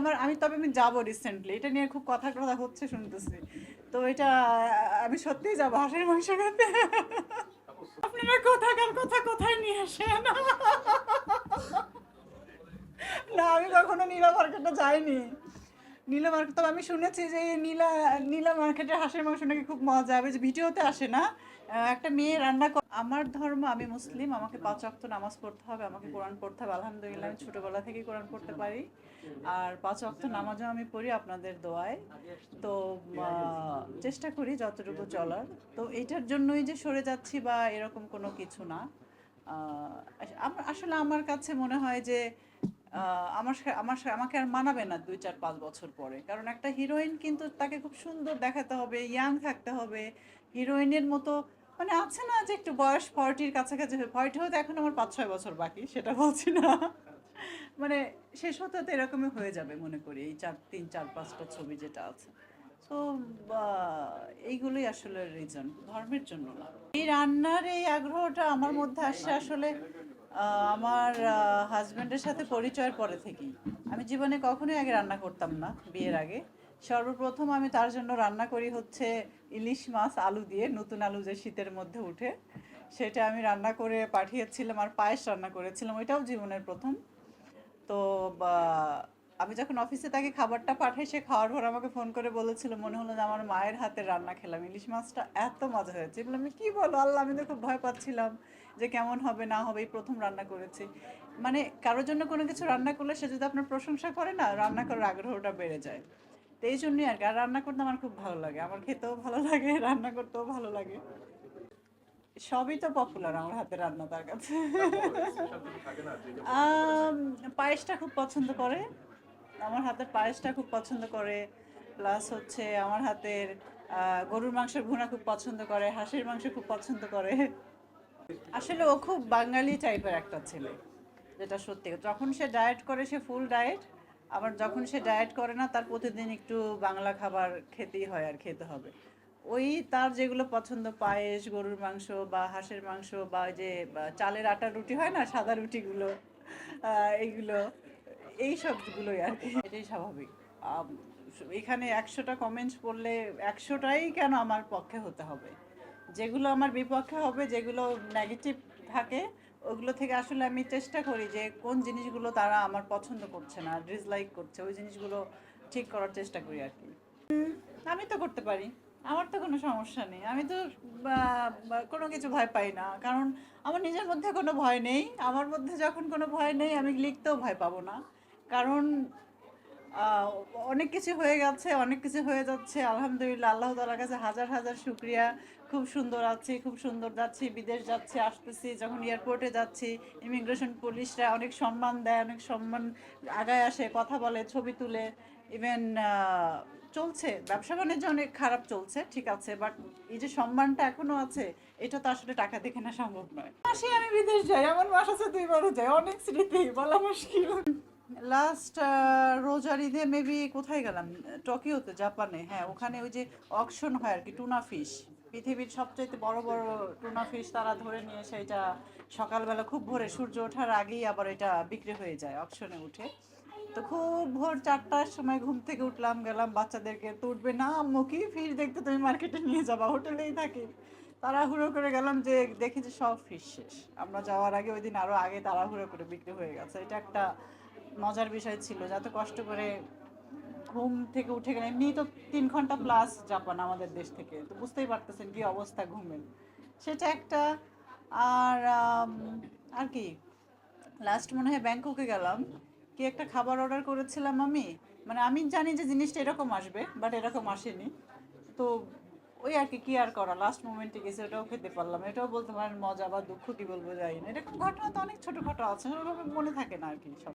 আমার, আমি তবে আমি যাব রিসেন্টলি এটা নিয়ে খুব কথা কথা হচ্ছে শুনতেছি। তো এটা, আমি সত্যিই যাব হাঁসের মাংস খেতে। আপনারা কোথাকার কথা কোথায় নিয়ে আসেন? না, আমি কখনো নীলা মার্কেটে যাইনি। নীলা মার্কেট তবে আমি শুনেছি যে নীলা নীলা মার্কেটের হাঁসের মাংস নাকি খুব মজা হবে যে ভিডিওতে আসে না একটা মেয়ে রান্না আমার ধর্ম, আমি মুসলিম, আমাকে পাঁচ ওয়াক্ত নামাজ পড়তে হবে, আমাকে কোরআন পড়তে হবে, আলহামদুলিল্লাহ আমি ছোটোবেলা থেকেই কোরআন পড়তে পারি। আর পাঁচ ওয়াক্ত নামাজও আমি পড়ি আপনাদের দোয়ায়। তো চেষ্টা করি যতটুকু চলার। তো এইটার জন্যই যে সরে যাচ্ছি বা এরকম কোনো কিছু না। আসলে আমার কাছে মনে হয় যে আমার আমার আমাকে আর মানাবে না দুই চার পাঁচ বছর পরে। কারণ একটা হিরোইন কিন্তু তাকে খুব সুন্দর দেখাতে হবে ইয়াং থাকতে হবে। হিরোইনের মতো মানে আছে না যে একটু বয়স ফর্টির কাছাকাছি হয়ে ফর্টি হতে এখন আমার পাঁচ ছয় বছর বাকি, সেটা বলছি না। মানে শেষ হতে তো এরকমই হয়ে যাবে মনে করি, এই চার, তিন, চার পাঁচটা ছবি যেটা আছে। তো এইগুলোই আসলে রিজন ধর্মের জন্য না। এই রান্নার এই আগ্রহটা আমার মধ্যে আসছে আসলে আমার হাজব্যান্ডের সাথে পরিচয়ের পরে থেকেই। আমি জীবনে কখনোই আগে রান্না করতাম না বিয়ের আগে। সর্বপ্রথম আমি তার জন্য রান্না করি হচ্ছে ইলিশ মাছ, আলু দিয়ে, নতুন আলু যে শীতের মধ্যে উঠে, সেটা আমি রান্না করে পাঠিয়েছিলাম আর পায়েস রান্না করেছিলাম। ওইটাও জীবনের প্রথম। তো আমি যখন অফিসে তাকে খাবারটা পাঠাই সে খাওয়ার পর আমাকে ফোন করে বলেছিল মনে হলো যে আমার মায়ের হাতের রান্না খেলাম। ইলিশ মাছটা এত মজা হয়েছে। বললাম আমি কি বলো? আল্লাহ আমি তো খুব ভয় পাচ্ছিলাম যে কেমন হবে না হবে এই প্রথম রান্না করেছি। মানে কারোর জন্য কোনো কিছু রান্না করলে সে যদি আপনার প্রশংসা করে না রান্না করার আগ্রহটা বেড়ে যায়। তো এই জন্যই আর কি আর রান্না করতে আমার খুব ভালো লাগে। আমার খেতেও ভালো লাগে রান্না করতেও ভালো লাগে। সবই তো পপুলার আমার হাতে রান্না তার কাছে। পায়েসটা খুব পছন্দ করে। আমার হাতের পায়েসটা খুব পছন্দ করে প্লাস হচ্ছে আমার হাতের গরুর মাংসের ভুনা খুব পছন্দ করে, হাঁসের মাংস খুব পছন্দ করে। আসলে ও খুব বাঙালি টাইপের একটা ছেলে যেটা সত্যি। যখন সে ডায়েট করে, সে ফুল ডায়েট আবার যখন সে ডায়েট করে না, তার প্রতিদিন একটু বাংলা খাবার খেতেই হয় আর খেতে হবে। ওই তার যেগুলো পছন্দ, পায়েস, গরুর মাংস বা হাঁসের মাংস বা যে চালের আটার রুটি হয় না, সাদা রুটিগুলো এইগুলো এই সবগুলোই আর কি। এটাই স্বাভাবিক। এখানে একশোটা কমেন্টস পড়লে একশোটাই কেন আমার পক্ষে হতে হবে? যেগুলো আমার বিপক্ষে হবে, যেগুলো নেগেটিভ থাকে, ওগুলো থেকে আসলে আমি চেষ্টা করি যে কোন জিনিসগুলো তারা আমার পছন্দ করছে না ডিসলাইক করছে, ওই জিনিসগুলো ঠিক করার চেষ্টা করি আর কি। আমি তো করতে পারি। আমার তো কোনো সমস্যা নেই। আমি তো কোনো কিছু ভয় পাই না। কারণ আমার নিজের মধ্যে কোনো ভয় নেই। আমার মধ্যে যখন কোনো ভয় নেই, আমি লিখতেও ভয় পাবো না। কারণ অনেক কিছু হয়ে গেছে, অনেক কিছু হয়ে যাচ্ছে। আলহামদুলিল্লাহ, আল্লাহ তালার কাছে হাজার হাজার শুক্রিয়া। খুব সুন্দর আছি, খুব সুন্দর যাচ্ছি, বিদেশ যাচ্ছি, আসতেছি, যখন এয়ারপোর্টে যাচ্ছি ইমিগ্রেশন পুলিশরা অনেক সম্মান দেয়, অনেক সম্মান আগায় আসে, কথা বলে, ছবি তুলে। ইভেন চলছে, ব্যবসা বাণিজ্য অনেক খারাপ চলছে, ঠিক আছে বাট এই যে সম্মানটা এখনও আছে, এটা তো আসলে টাকা দেখে না সম্ভব নয়। মাসে আমি বিদেশ যাই, এমন মাস আছে দুইবারও যাই, অনেক স্মৃতি, বলা মুশকিল। লাস্ট রোজার ঈদে মেবি কোথায় গেলাম? টোকিওতে জাপানে হ্যাঁ ওখানে ওই যে অকশন হয় আর কি টুনা ফিশ পৃথিবীর সবচাইতে বড় বড় টুনা ফিশ তারা ধরে নিয়ে এসে এটা সকালবেলা খুব ভোরে সূর্য ওঠার আগেই আবার এটা বিক্রি হয়ে যায় অকশনে উঠে। তো খুব ভোর চারটার সময় ঘুম থেকে উঠলাম, গেলাম, বাচ্চাদেরকে তো উঠবে না কি ফিশ দেখতে তুমি মার্কেটে নিয়ে যাবা? হোটেলেই থাকি। তাড়াহুড়ো করে গেলাম যে দেখি যে সব ফিশ শেষ। আমরা যাওয়ার আগে ওই দিন আরও আগে তাড়াহুড়ো করে বিক্রি হয়ে গেছে। এটা একটা মজার বিষয় ছিল, যাতে কষ্ট করে ঘুম থেকে উঠে গেলে এমনি তো তিন ঘণ্টা প্লাস জাপান আমাদের দেশ থেকে, তো বুঝতেই পারতেছেন কি অবস্থা ঘুমের। সেটা একটা, আর আর কি লাস্ট মনে হয় ব্যাংককে গেলাম, কি একটা খাবার অর্ডার করেছিলাম আমি মানে আমি জানি যে জিনিসটা এরকম আসবে বাট এরকম আসেনি, তো ওই আর কি আর করা লাস্ট মোমেন্টে গেছে, ওটাও খেতে পারলাম, এটাও বলতে পারেন মজা বা দুঃখ কি বলব, যাই না এরকম ঘটনা তো অনেক ছোটো ছোটোখাটো আছে, ওইভাবে মনে থাকে না আর কি সব।